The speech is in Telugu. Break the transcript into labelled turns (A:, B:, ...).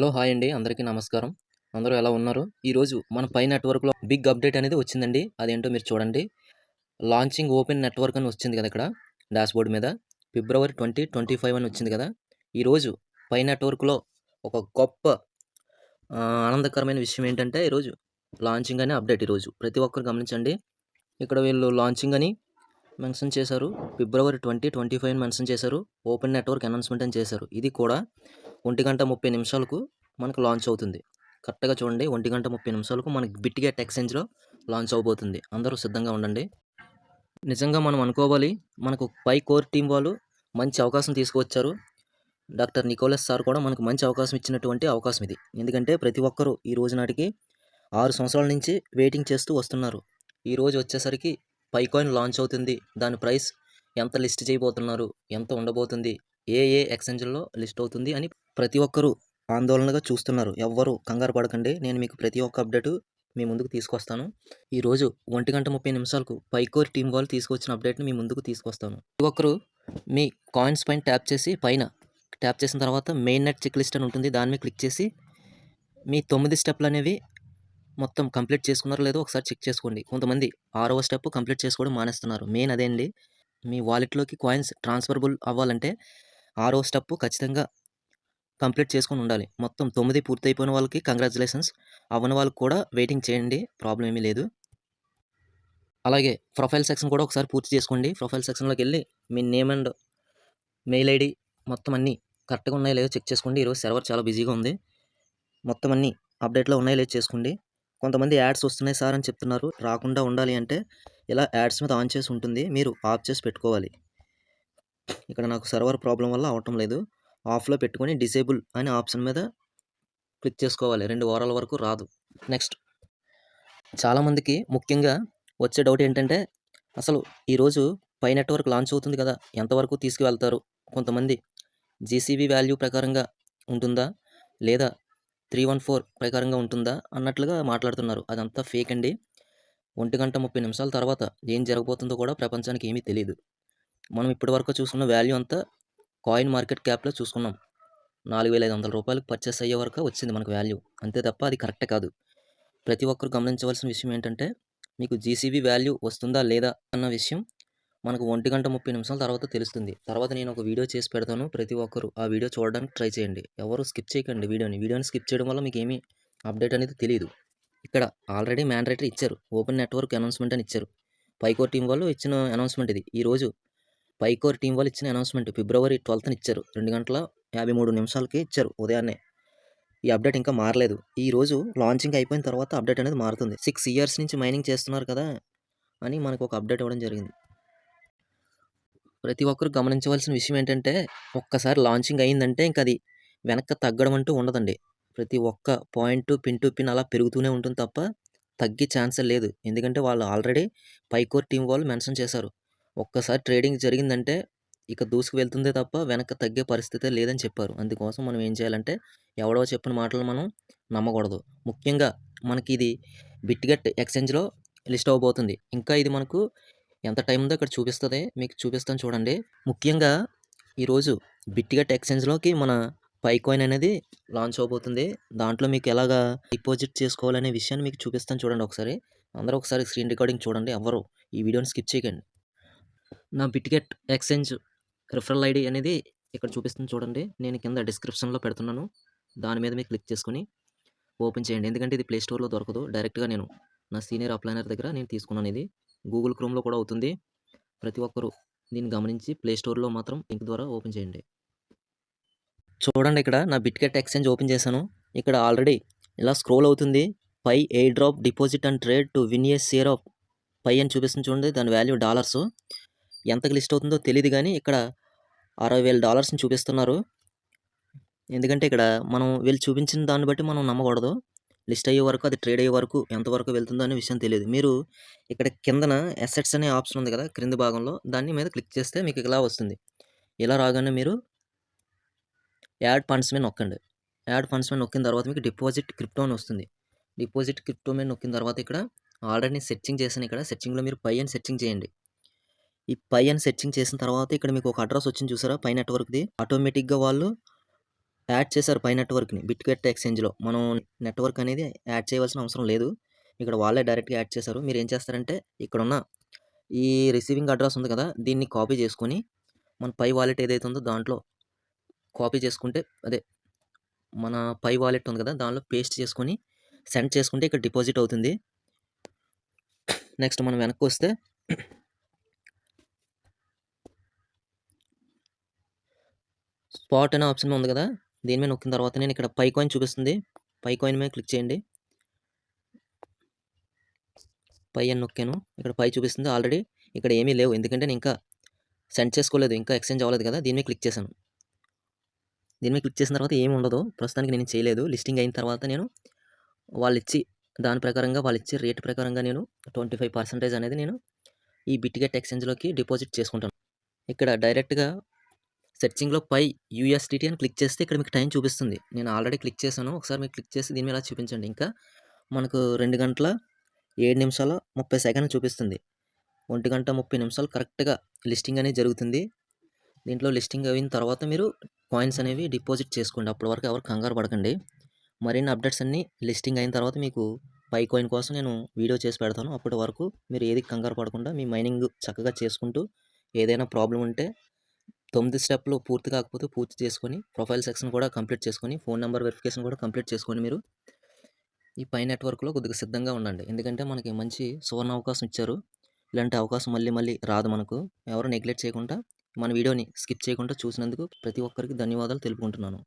A: హలో హాయ్ అండి. అందరికీ నమస్కారం. అందరూ ఎలా ఉన్నారు? ఈరోజు మన పై నెట్వర్క్లో బిగ్ అప్డేట్ అనేది వచ్చిందండి. అదేంటో మీరు చూడండి. లాంచింగ్ ఓపెన్ నెట్వర్క్ అని వచ్చింది కదా ఇక్కడ డాష్బోర్డ్ మీద. ఫిబ్రవరి ట్వంటీ ట్వంటీ ఫైవ్ అని వచ్చింది కదా. ఈరోజు పై నెట్వర్క్లో ఒక గొప్ప ఆనందకరమైన విషయం ఏంటంటే ఈరోజు లాంచింగ్ అనే అప్డేట్ ఈరోజు ప్రతి ఒక్కరు గమనించండి. ఇక్కడ వీళ్ళు లాంచింగ్ అని మెన్షన్ చేశారు. February twenty twenty five mention చేశారు. ఓపెన్ నెట్వర్క్ అనౌన్స్మెంట్ అని చేశారు. ఇది కూడా ఒంటి గంట ముప్పై నిమిషాలకు మనకు లాంచ్ అవుతుంది. కరెక్ట్గా చూడండి. ఒంటి గంట ముప్పై నిమిషాలకు మనకి బిట్గెట్ ఎక్స్చేంజ్లో లాంచ్ అవబోతుంది. అందరూ సిద్ధంగా ఉండండి. నిజంగా మనం అనుకోవాలి మనకు పై కోర్ టీం వాళ్ళు మంచి అవకాశం తీసుకువచ్చారు. డాక్టర్ నికోలస్ సార్ కూడా మనకు మంచి అవకాశం ఇచ్చినటువంటి అవకాశం ఇది. ఎందుకంటే ప్రతి ఒక్కరూ ఈ రోజు నాటికి ఆరు సంవత్సరాల నుంచి వెయిటింగ్ చేస్తూ వస్తున్నారు. ఈ రోజు వచ్చేసరికి పై కాయిన్ లాంచ్ అవుతుంది. దాని ప్రైస్ ఎంత లిస్ట్ చేయబోతున్నారు? ఎంత ఉండబోతుంది? ఏ ఏ ఎక్స్చేంజ్లో లిస్ట్ అవుతుంది అని ప్రతి ఒక్కరూ ఆందోళనగా చూస్తున్నారు. ఎవ్వరూ కంగారు పడకండి. నేను మీకు ప్రతి ఒక్క అప్డేటు మీ ముందుకు తీసుకొస్తాను. ఈరోజు ఒంటి గంట ముప్పై నిమిషాలకు పైకోర్ టీం వాళ్ళు తీసుకొచ్చిన అప్డేట్ని మీ ముందుకు తీసుకొస్తాను. ప్రతి ఒక్కరు మీ కాయిన్స్ పైన ట్యాప్ చేసి పైన ట్యాప్ చేసిన తర్వాత మెయిన్ నెట్ చెక్ లిస్ట్ అని ఉంటుంది. దాని మీద క్లిక్ చేసి మీ తొమ్మిది స్టెప్లు అనేవి మొత్తం కంప్లీట్ చేసుకున్నారో లేదో ఒకసారి చెక్ చేసుకోండి. కొంతమంది ఆరవ స్టెప్ కంప్లీట్ చేసుకోవడం మానేస్తున్నారు. మెయిన్ అదే అండి మీ వాలెట్లోకి కాయిన్స్ ట్రాన్స్ఫరబుల్ అవ్వాలంటే ఆరో స్టెప్ ఖచ్చితంగా కంప్లీట్ చేసుకొని ఉండాలి. మొత్తం తొమ్మిది పూర్తయిపోయిన వాళ్ళకి కంగ్రాచులేషన్స్. అవ్వని వాళ్ళకి కూడా వెయిటింగ్ చేయండి. ప్రాబ్లం ఏమీ లేదు. అలాగే ప్రొఫైల్ సెక్షన్ కూడా ఒకసారి పూర్తి చేసుకోండి. ప్రొఫైల్ సెక్షన్లోకి వెళ్ళి మీ నేమ్ అండ్ మెయిల్ ఐడి మొత్తం అన్నీ కరెక్ట్గా ఉన్నాయో లేదో చెక్ చేసుకోండి. ఈరోజు సర్వర్ చాలా బిజీగా ఉంది. మొత్తం అన్నీ అప్డేట్లో ఉన్నాయో లేదో చేసుకోండి. కొంతమంది యాడ్స్ వస్తున్నాయి సార్ అని చెప్తున్నారు. రాకుండా ఉండాలి అంటే ఇలా యాడ్స్ మీద ఆన్ చేసి ఉంటుంది. మీరు ఆఫ్ చేసి పెట్టుకోవాలి. ఇక్కడ నాకు సర్వర్ ప్రాబ్లం వల్ల అవటం లేదు. ఆఫ్లో పెట్టుకొని డిసేబుల్ అనే ఆప్షన్ మీద క్లిక్ చేసుకోవాలి. రెండు వారాల వరకు రాదు. నెక్స్ట్. చాలామందికి ముఖ్యంగా వచ్చే డౌట్ ఏంటంటే అసలు ఈరోజు పై నెట్వర్క్ లాంచ్ అవుతుంది కదా ఎంతవరకు తీసుకువెళ్తారు? కొంతమంది జీసీబీ వాల్యూ ప్రకారంగా ఉంటుందా? లేదా త్రీ వన్ ఫోర్ ప్రకారంగా ఉంటుందా అన్నట్లుగా మాట్లాడుతున్నారు. అదంతా ఫేక్ అండి. ఒంటి గంట ముప్పై నిమిషాల తర్వాత ఏం జరగబోతుందో కూడా ప్రపంచానికి ఏమీ తెలియదు మనం ఇప్పటివరకు చూసుకున్న వాల్యూ అంతా కాయిన్ మార్కెట్ క్యాప్లో చూసుకున్నాం. నాలుగు వేల ఐదు వందల రూపాయలకు పర్చేస్ అయ్యే వరకు వచ్చింది మనకు వాల్యూ. అంతే తప్ప అది కరెక్ట్ కాదు. ప్రతి ఒక్కరు గమనించవలసిన విషయం ఏంటంటే మీకు జీసీబీ వాల్యూ వస్తుందా లేదా అన్న విషయం మనకు ఒంటి గంట ముప్పై నిమిషాల తర్వాత తెలుస్తుంది. తర్వాత నేను ఒక వీడియో చేసి పెడతాను. ప్రతి ఒక్కరు ఆ వీడియో చూడడానికి ట్రై చేయండి. ఎవరు స్కిప్ చేయకండి వీడియోని. వీడియోని స్కిప్ చేయడం వల్ల మీకు ఏమీ అప్డేట్ అనేది తెలియదు ఇక్కడ ఆల్రెడీ మ్యాండరేటరీ ఇచ్చారు. ఓపెన్ నెట్వర్క్ అనౌన్స్మెంట్ అని ఇచ్చారు. పైకోర్ టీం వాళ్ళు ఇచ్చిన అనౌన్స్మెంట్ ఇది. ఈరోజు పైకోర్ టీం వాళ్ళు ఇచ్చిన అనౌన్స్మెంట్ ఫిబ్రవరి ట్వెల్త్ని ఇచ్చారు. రెండు గంటల యాభై మూడు నిమిషాలకి ఇచ్చారు ఉదయాన్నే. ఈ అప్డేట్ ఇంకా మారలేదు. ఈ రోజు లాంచింగ్ అయిపోయిన తర్వాత అప్డేట్ అనేది మారుతుంది. సిక్స్ ఇయర్స్ నుంచి మైనింగ్ చేస్తున్నారు కదా అని మనకు ఒక అప్డేట్ ఇవ్వడం జరిగింది. ప్రతి ఒక్కరు గమనించవలసిన విషయం ఏంటంటే ఒక్కసారి లాంచింగ్ అయిందంటే ఇంకా అది వెనక్కి తగ్గడం అంటూ ఉండదండి. ప్రతి ఒక్క పాయింట్ పిన్ టు పిన్ అలా పెరుగుతూనే ఉంటుంది తప్ప తగ్గే ఛాన్సే లేదు. ఎందుకంటే వాళ్ళు ఆల్రెడీ పైకోర్ టీం వాళ్ళు మెన్షన్ చేశారు. ఒక్కసారి ట్రేడింగ్ జరిగిందంటే ఇక దూసుకు వెళ్తుందే తప్ప వెనక్కి తగ్గే పరిస్థితే లేదని చెప్పారు. అందుకోసం మనం ఏం చేయాలంటే ఎవడో చెప్పిన మాటలు మనం నమ్మకూడదు. ముఖ్యంగా మనకి ఇది బిట్గెట్ ఎక్స్చేంజ్లో లిస్ట్ అవ్వబోతుంది. ఇంకా ఇది మనకు ఎంత టైం ఉందో ఇక్కడ చూపిస్తుంది. మీకు చూపిస్తాను చూడండి. ముఖ్యంగా ఈరోజు బిట్టిగట్ ఎక్స్చేంజ్లోకి మన పైకాయిన్ అనేది లాంచ్ అవబోతుంది. దాంట్లో మీకు ఎలాగా డిపాజిట్ చేసుకోవాలనే విషయాన్ని మీకు చూపిస్తాను చూడండి ఒకసారి. అందరూ ఒకసారి స్క్రీన్ రికార్డింగ్ చూడండి. ఎవరు ఈ వీడియోని స్కిప్ చేయకండి. నా బిట్గెట్ ఎక్స్చేంజ్ రిఫరల్ ఐడి అనేది ఇక్కడ చూపిస్తుంది చూడండి. నేను కింద డిస్క్రిప్షన్లో పెడుతున్నాను. దాని మీద మీరు క్లిక్ చేసుకుని ఓపెన్ చేయండి. ఎందుకంటే ఇది ప్లే స్టోర్లో దొరకదు. డైరెక్ట్గా నేను నా సీనియర్ అప్లైనర్ దగ్గర నేను తీసుకున్నాను ఇది. గూగుల్ క్రోమ్లో కూడా అవుతుంది. ప్రతి ఒక్కరూ దీన్ని గమనించి ప్లే స్టోర్లో మాత్రం లింక్ ద్వారా ఓపెన్ చేయండి. చూడండి ఇక్కడ నా బిట్కెట్ ఎక్స్చేంజ్ ఓపెన్ చేశాను. ఇక్కడ ఆల్రెడీ ఇలా స్క్రోల్ అవుతుంది. Pi air drop deposit and trade to win a share of Pi అని చూపిస్తుంది చూడండి. దాని వాల్యూ డాలర్స్. ఎంతకు లిస్ట్ అవుతుందో తెలియదు కానీ ఇక్కడ అరవై వేల డాలర్స్ని చూపిస్తున్నారు. ఎందుకంటే ఇక్కడ మనం వీళ్ళు చూపించిన దాన్ని బట్టి మనం నమ్మకూడదు. లిస్ట్ అయ్యే వరకు అది ట్రేడ్ అయ్యే వరకు ఎంతవరకు వెళ్తుందో అనే విషయం తెలియదు మీరు ఇక్కడ కిందన అసెట్స్ అనే ఆప్షన్ ఉంది కదా క్రింది భాగంలో దాన్ని మీద క్లిక్ చేస్తే మీకు ఇలా వస్తుంది. ఇలా రాగానే మీరు యాడ్ ఫండ్స్ మీద నొక్కండి. యాడ్ ఫండ్స్ మీద నొక్కిన తర్వాత మీకు డిపాజిట్ క్రిప్టో అని వస్తుంది. డిపాజిట్ క్రిప్టో మీద నొక్కిన తర్వాత ఇక్కడ ఆల్రెడీ సెర్చింగ్ చేశాను ఇక్కడ సెర్చింగ్లో మీరు పై అని సెర్చింగ్ చేయండి. ఈ పై అని సెర్చింగ్ చేసిన తర్వాత ఇక్కడ మీకు ఒక అడ్రస్ వచ్చింది చూసారా? పై నెట్వర్క్ది. ఆటోమేటిక్గా వాళ్ళు యాడ్ చేశారు పై నెట్వర్క్‌ని బిట్కెట్ ఎక్స్‌చేంజ్‌లో. మనం నెట్వర్క్ అనేది యాడ్ చేయవలసిన అవసరం లేదు. ఇక్కడ వాళ్ళే డైరెక్ట్‌గా యాడ్ చేశారు. ఏం చేస్తారంటే ఇక్కడున్న ఈ రిసీవింగ్ అడ్రస్ ఉంది కదా! దీన్ని కాపీ చేసుకొని మన పై వాలెట్ ఏదైతే ఉందో దాంట్లో కాపీ చేసుకుంటే అదే మన పై వాలెట్ ఉంది కదా! దానిలో పేస్ట్ చేసుకొని సెండ్ చేసుకుంటే ఇక్కడ డిపాజిట్ అవుతుంది. నెక్స్ట్ మనం వెనక్కి వస్తే స్పాట్ అనే ఆప్షన్ ఉంది కదా! దీని మీద నొక్కిన తర్వాత నేను ఇక్కడ పై కాయిన్ చూపిస్తుంది. పై కాయిన్ మీద క్లిక్ చేయండి. పై అని నొక్కాను. ఇక్కడ పై చూపిస్తుంది. ఆల్రెడీ ఇక్కడ ఏమీ లేవు. ఎందుకంటే నేను ఇంకా సెండ్ చేసుకోలేదు. ఇంకా ఎక్స్‌చేంజ్ అవ్వలేదు కదా! దీని మీద క్లిక్ చేశాను. దీని మీద క్లిక్ చేసిన తర్వాత ఏమి ఉండదు. ప్రస్తుతానికి నేను చేయలేదు. లిస్టింగ్ అయిన తర్వాత నేను వాళ్ళిచ్చి దాని ప్రకారంగా వాళ్ళు ఇచ్చి రేట్ ప్రకారంగా నేను 25% అనేది నేను ఈ బిట్‌గెట్ ఎక్స్‌చేంజ్‌లోకి డిపాజిట్ చేసుకుంటాను. ఇక్కడ డైరెక్ట్‌గా సెర్చింగ్‌లో పై యూఎస్డిటీ అని క్లిక్ చేస్తే ఇక్కడ మీకు టైం చూపిస్తుంది. నేను ఆల్రెడీ క్లిక్ చేశాను. ఒకసారి మీరు క్లిక్ చేసి దీని మీద చూపించండి. ఇంకా మనకు రెండు గంటల ఏడు నిమిషాల ముప్పై సెకండ్ చూపిస్తుంది. ఒంటి గంట 30 నిమిషాలు కరెక్ట్‌గా లిస్టింగ్ అనేది జరుగుతుంది. దీంట్లో లిస్టింగ్ అయిన తర్వాత మీరు కాయిన్స్ అనేవి డిపాజిట్ చేసుకోండి. అప్పటి వరకు ఎవరు కంగారు పడకండి. మరిన్ని అప్డేట్స్ అన్నీ లిస్టింగ్ అయిన తర్వాత మీకు పై కాయిన్ కోసం నేను వీడియో చేసి పెడతాను. అప్పటి వరకు మీరు ఏది కంగారు పడకుండా మీ మైనింగ్ చక్కగా చేసుకుంటూ ఏదైనా ప్రాబ్లం ఉంటే తొమ్మిది స్టెప్‌లు పూర్తి కాకపోతే పూర్తి చేసుకొని ప్రొఫైల్ సెక్షన్ కూడా కంప్లీట్ చేసుకొని ఫోన్ నెంబర్ వెరిఫికేషన్ కూడా కంప్లీట్ చేసుకొని మీరు ఈ పై నెట్వర్క్‌లో కొద్దిగా సిద్ధంగా ఉండండి. ఎందుకంటే మనకి మంచి సువర్ణ అవకాశం ఇచ్చారు. ఇలాంటి అవకాశం మళ్ళీ మళ్ళీ రాదు మనకు. ఎవరు నెగ్లెక్ట్ చేయకుండా మన వీడియోని స్కిప్ చేయకుండా చూసినందుకు ప్రతి ఒక్కరికి ధన్యవాదాలు తెలుపుకుంటున్నాను.